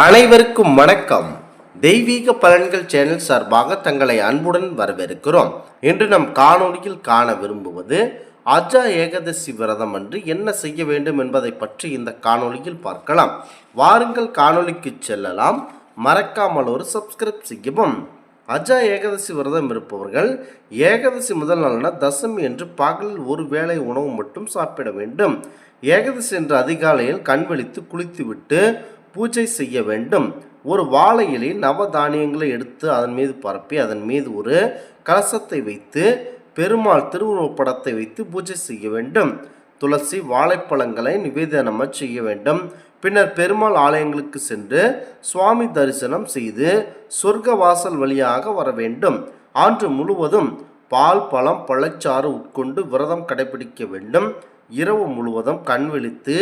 அனைவருக்கும் வணக்கம். தெய்வீக பலன்கள் சேனல் சார்பாக தங்களை அன்புடன் வரவேற்கிறோம். இன்று நம் காணொலியில் காண விரும்புவது அஜா ஏகதசி விரதம் அன்று என்ன செய்ய வேண்டும் என்பதை பற்றி இந்த காணொளியில் பார்க்கலாம். வாருங்கள் காணொலிக்கு செல்லலாம். மறக்காமல் ஒரு சப்ஸ்கிரைப் செய்யவும். அஜா ஏகாதசி விரதம் இருப்பவர்கள் ஏகாதசி முதல் நாளான தசமி என்று பகலில் ஒரு வேளை உணவு மட்டும் சாப்பிட வேண்டும். ஏகாதசி என்ற அதிகாலையில் கண்வழித்து குளித்துவிட்டு பூஜை செய்ய வேண்டும். ஒரு வாழை இலையில் நவதானியங்களை எடுத்து அதன் மீது பரப்பி அதன் மீது ஒரு கலசத்தை வைத்து பெருமாள் திருவுருவப்படத்தை வைத்து பூஜை செய்ய வேண்டும். துளசி வாழைப்பழங்களை நிவேதனமாக செய்ய வேண்டும். பின்னர் பெருமாள் ஆலயங்களுக்கு சென்று சுவாமி தரிசனம் செய்து சொர்க்க வாசல் வழியாக வர வேண்டும். ஆண்டு முழுவதும் பால் பழம் பழச்சாறு உட்கொண்டு விரதம் கடைபிடிக்க வேண்டும். இரவு முழுவதும் கண் விழித்து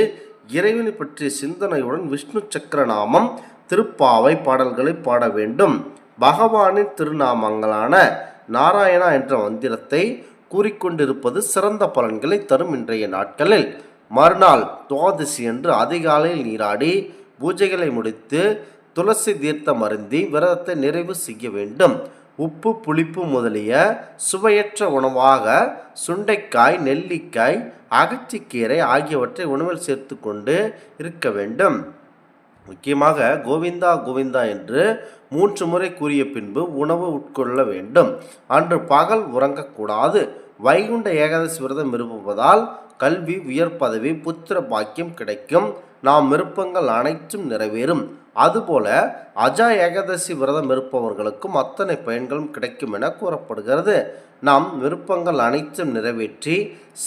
இறைவனை பற்றிய சிந்தனையுடன் விஷ்ணு சக்கரநாமம் திருப்பாவை பாடல்களை பாட வேண்டும். பகவானின் திருநாமங்களான நாராயணா என்ற மந்திரத்தை கூறிக்கொண்டிருப்பது சிறந்த பலன்களை தரும் இன்றைய நாட்களில். மறுநாள் துவாதசி என்று அதிகாலையில் நீராடி பூஜைகளை முடித்து துளசி தீர்த்தம் அருந்தி விரதத்தை நிறைவு செய்ய வேண்டும். உப்பு புளிப்பு முதலிய சுவையற்ற உணவாக சுண்டைக்காய் நெல்லிக்காய் அகச்சிக்கீரை ஆகியவற்றை உணவில் சேர்த்து கொண்டு இருக்க வேண்டும். முக்கியமாக கோவிந்தா கோவிந்தா என்று மூன்று முறை கூறிய பின்பு உணவு உட்கொள்ள வேண்டும். அன்று பகல் உறங்கக்கூடாது. வைகுண்ட ஏகாதசி விரதம் இருப்பதால் கல்வி உயர் பதவி புத்திர பாக்கியம் கிடைக்கும். நாம் விருப்பங்கள் அனைத்தும் நிறைவேறும். அதுபோல அஜா ஏகாதசி விரதம் இருப்பவர்களுக்கும் அத்தனை பயன்களும் கிடைக்கும் என கூறப்படுகிறது. நாம் விருப்பங்கள் அனைத்தும் நிறைவேற்றி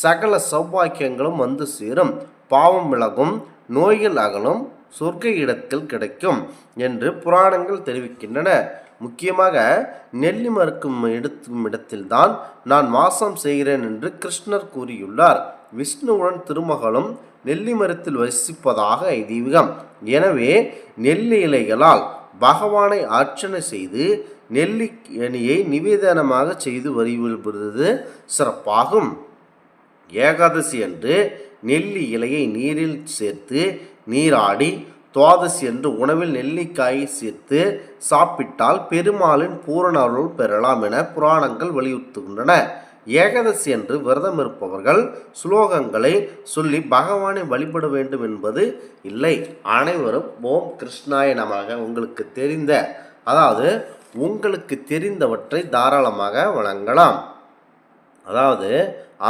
சகல சௌபாக்கியங்களும் வந்து சேரும். பாவம் விலகும் நோய்கள் அகலும் சொர்க்க இடத்தில் கிடைக்கும் என்று புராணங்கள் தெரிவிக்கின்றன. முக்கியமாக நெல்லி மறுக்கும் எடுக்கும் இடத்தில்தான் நான் வாசம் செய்கிறேன் என்று கிருஷ்ணர் கூறியுள்ளார். விஷ்ணுவுடன் திருமகளும் நெல்லி மரத்தில் வசிப்பதாக ஐதீகம் எனவே நெல்லி இலைகளால் பகவானை அர்ச்சனை செய்து நெல்லி அணியை நிவேதனமாக செய்து வழிபடுவது சிறப்பாகும். ஏகாதசி அன்று நெல்லி இலையை நீரில் சேர்த்து நீராடி துவாதசி என்று உணவில் நெல்லிக்காயை சேர்த்து சாப்பிட்டால் பெருமாளின் பூரண அருள் பெறலாம் என புராணங்கள் வலியுறுத்துகின்றன. ஏகதசி என்று விரதம் இருப்பவர்கள் சுலோகங்களை சொல்லி பகவானை வழிபட வேண்டும் என்பது இல்லை. அனைவரும் ஓம் கிருஷ்ணாய நமக உங்களுக்கு தெரிந்த அதாவது உங்களுக்கு தெரிந்தவற்றை தாராளமாக வழங்கலாம். அதாவது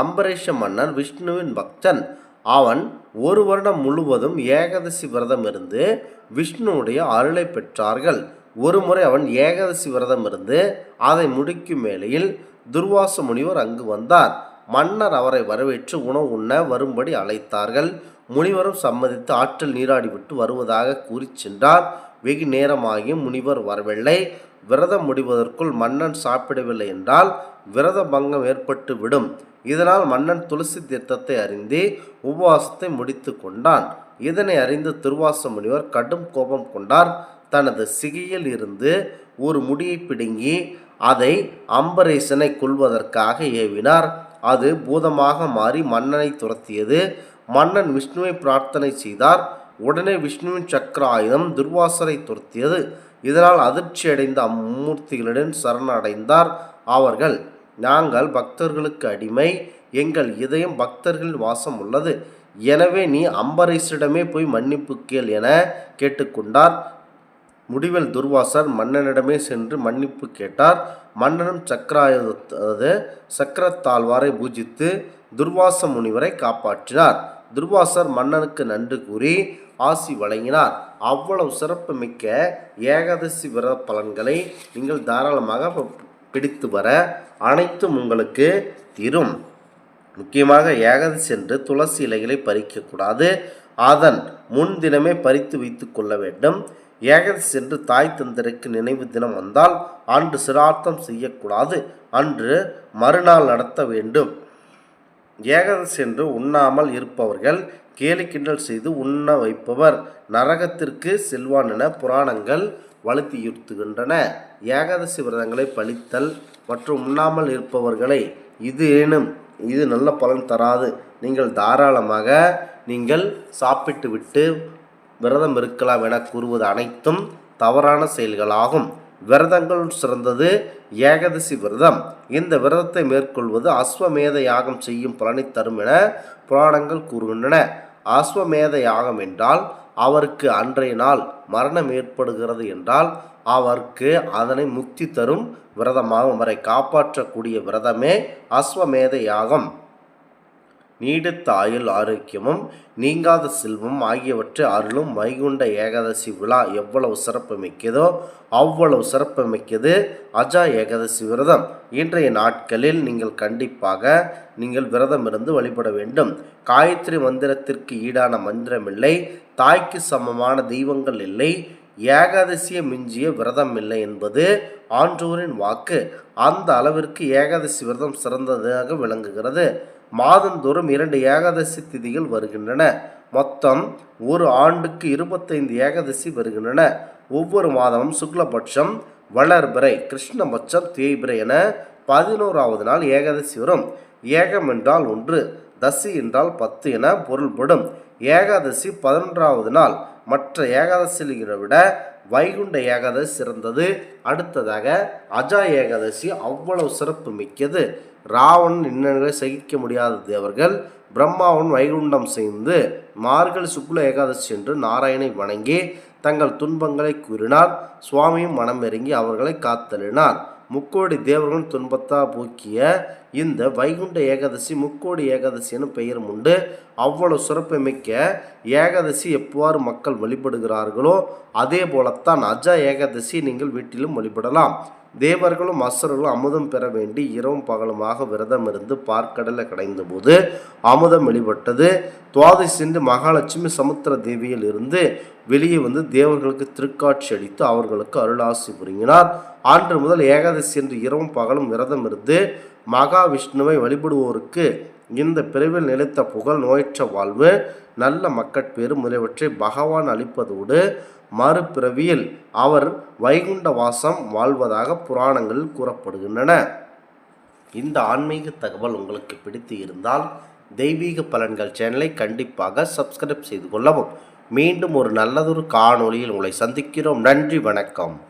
அம்பரீஷ மன்னர் விஷ்ணுவின் பக்தன் அவன் ஒரு வருடம் முழுவதும் ஏகாதசி விரதம் இருந்து விஷ்ணுவுடைய அருளை பெற்றார்கள். ஒரு முறை அவன் ஏகாதசி விரதம் இருந்து அதை முடிக்கும் வேளையில் துர்வாச முனிவர் அங்கு வந்தார். மன்னர் அவரை வரவேற்று உணவு உண்ண வரும்படி அழைத்தார்கள். முனிவரும் சம்மதித்து ஆற்றில் நீராடிவிட்டு வருவதாக கூறி சென்றார். வெகு நேரமாகியும் முனிவர் வரவில்லை. விரதம் முடிவதற்குள் மன்னன் சாப்பிடவில்லை என்றால் விரத பங்கம் ஏற்பட்டு விடும் இதனால் மன்னன் துளசி தீர்த்தத்தை அறிந்து உபவாசத்தை முடித்து கொண்டான். இதனை அறிந்த திருவாச முனிவர் கடும் கோபம் கொண்டார். தனது சிகையில் இருந்து ஒரு முடியை பிடுங்கி அதை அம்பரீசனை கொள்வதற்காக ஏவினார். அது பூதமாக மாறி மன்னனை துரத்தியது. மன்னன் விஷ்ணுவை பிரார்த்தனை செய்தார். உடனே விஷ்ணுவின் சக்கர ஆயுதம் துர்வாசரை துரத்தியது. இதனால் அதிர்ச்சியடைந்த அம்மூர்த்திகளுடன் சரணடைந்தார் அவர்கள் நாங்கள் பக்தர்களுக்கு அடிமை. எங்கள் இதயம் பக்தர்கள் வாசம் உள்ளது. எனவே நீ அம்பரீஷரிடமே போய் மன்னிப்பு கேள் என கேட்டுக்கொண்டார். முடிவில் துர்வாசர் மன்னனிடமே சென்று மன்னிப்பு கேட்டார். மன்னனும் சக்கராயுத சக்கரத்தாழ்வாரை பூஜித்து துர்வாச முனிவரை காப்பாற்றினார். துர்வாசர் மன்னனுக்கு நன்றி கூறி ஆசி வழங்கினார். அவ்வளவு சிறப்பு மிக்க ஏகாதசி விர பலன்களை நீங்கள் தாராளமாக பிடித்து வர அனைத்தும் உங்களுக்கு தீரும். முக்கியமாக ஏகாதசி என்று துளசி இலைகளை பறிக்கக்கூடாது அதன் முன்தினமே பறித்து வைத்து கொள்ள வேண்டும். ஏகாதசி என்று தாய் தந்தருக்கு நினைவு தினம் வந்தால் அன்று சிரார்த்தம் செய்யக்கூடாது. அன்று மறுநாள் நடத்த வேண்டும். ஏகாதசி என்று உண்ணாமல் இருப்பவர்கள் கேலி கிண்டல் செய்து உண்ண வைப்பவர். நரகத்திற்கு செல்வான் என புராணங்கள் வலுத்தியுறுத்துகின்றன. ஏகாதசி விரதங்களை பழித்தல் மற்றும் உண்ணாமல் இருப்பவர்களை இது ஏனும் இது நல்ல பலன் தராது. நீங்கள் தாராளமாக நீங்கள் சாப்பிட்டு விட்டு விரதம் இருக்கலாம் என கூறுவது அனைத்தும் தவறான செயல்களாகும். விரதங்கள் சிறந்தது ஏகாதசி விரதம். இந்த விரதத்தை மேற்கொள்வது அஸ்வமேத யாகம் செய்யும் பலனை தரும் என புராணங்கள் கூறுகின்றன. அஸ்வமேத யாகம் என்றால் அவருக்கு அன்றைய நாள் மரணம் ஏற்படுகிறது என்றால் அவருக்கு அதனை முக்தி தரும் விரதமாகும். அவரை காப்பாற்றக்கூடிய விரதமே அஸ்வமேத யாகம். நீடித்த ஆயுள் ஆரோக்கியமும் நீங்காத செல்வம் ஆகியவற்றை அருளும் வைகுண்ட ஏகாதசி விழா எவ்வளவு சிறப்பு மிக்கதோ அவ்வளவு சிறப்பு மிக்கது அஜா ஏகாதசி விரதம். இன்றைய நாட்களில் நீங்கள் கண்டிப்பாக நீங்கள் விரதம் இருந்து வழிபட வேண்டும். காயத்ரி மந்திரத்திற்கு ஈடான மந்திரமில்லை. தாய்க்கு சமமான தெய்வங்கள் இல்லை. ஏகாதசியை மிஞ்சிய விரதம் இல்லை என்பது ஆன்றோரின் வாக்கு. அந்த அளவிற்கு ஏகாதசி விரதம் சிறந்ததாக விளங்குகிறது. மாதந்தோறும் இரண்டு ஏகாதசி திதிகள் வருகின்றன. மொத்தம் ஒரு ஆண்டுக்கு இருபத்தைந்து ஏகாதசி வருகின்றன. ஒவ்வொரு மாதமும் சுக்லபட்சம் வளர்பிறை கிருஷ்ணபட்சம் தேய்பிறை என பதினோராவது நாள் ஏகாதசி வரும். ஏகம் என்றால் ஒன்று தசி என்றால் பத்து என பொருள்படும். ஏகாதசி பதினொன்றாவது நாள். மற்ற ஏகாதசிகளை விட வைகுண்ட ஏகாதசி சிறந்தது. அடுத்ததாக அஜா ஏகாதசி அவ்வளவு சிறப்பு மிக்கது. ராவணன் இன்னங்களை சகிக்க முடியாத தேவர்கள் பிரம்மாவன் வைகுண்டம் செய்து மார்கழி சுக்ல ஏகாதசி என்று நாராயணை வணங்கி தங்கள் துன்பங்களை கூறினார். சுவாமியும் மனம் இறங்கி அவர்களை காத்தலினார். முக்கோடி தேவர்கள் துன்பத்தா போக்கிய இந்த வைகுண்ட ஏகாதசி முக்கோடி ஏகாதசின்னு எனும் பெயரும் உண்டு. அவ்வளவு சிறப்பு மிக்க ஏகாதசி எவ்வாறு மக்கள் வழிபடுகிறார்களோ அதே போலத்தான் அஜா ஏகாதசி நீங்கள் வீட்டிலும் வழிபடலாம். தேவர்களும் அசுரர்களும் அமுதம் பெற வேண்டி இரவும் பகலுமாக விரதம் இருந்து பார்க்கடலை கடைந்த போது அமுதம் வெளிப்பட்டது. துவாதை சென்று மகாலட்சுமி சமுத்திர தேவியில் இருந்து வெளியே வந்து தேவர்களுக்கு திருக்காட்சி அளித்து அவர்களுக்கு அருளாசி புரிங்கினார் அன்று முதல் ஏகாதசி என்று இரவும் பகலும் விரதம் இருந்து மகாவிஷ்ணுவை வழிபடுவோருக்கு இந்த பிரிவில் நிலைத்த புகழ் நோயற்ற வாழ்வு நல்ல மக்கட்பேறு முதலியவற்றை பகவான் அளிப்பதோடு மறுபிறவியில் அவர் வைகுண்ட வாசம் வாழ்வதாக புராணங்களில் கூறப்படுகின்றன. இந்த ஆன்மீக தகவல் உங்களுக்கு பிடித்து இருந்தால் தெய்வீக பலன்கள் சேனலை கண்டிப்பாக சப்ஸ்கிரைப் செய்து கொள்ளவும். மீண்டும் ஒரு நல்லதொரு காணொளியில் உங்களை சந்திக்கிறோம். நன்றி வணக்கம்.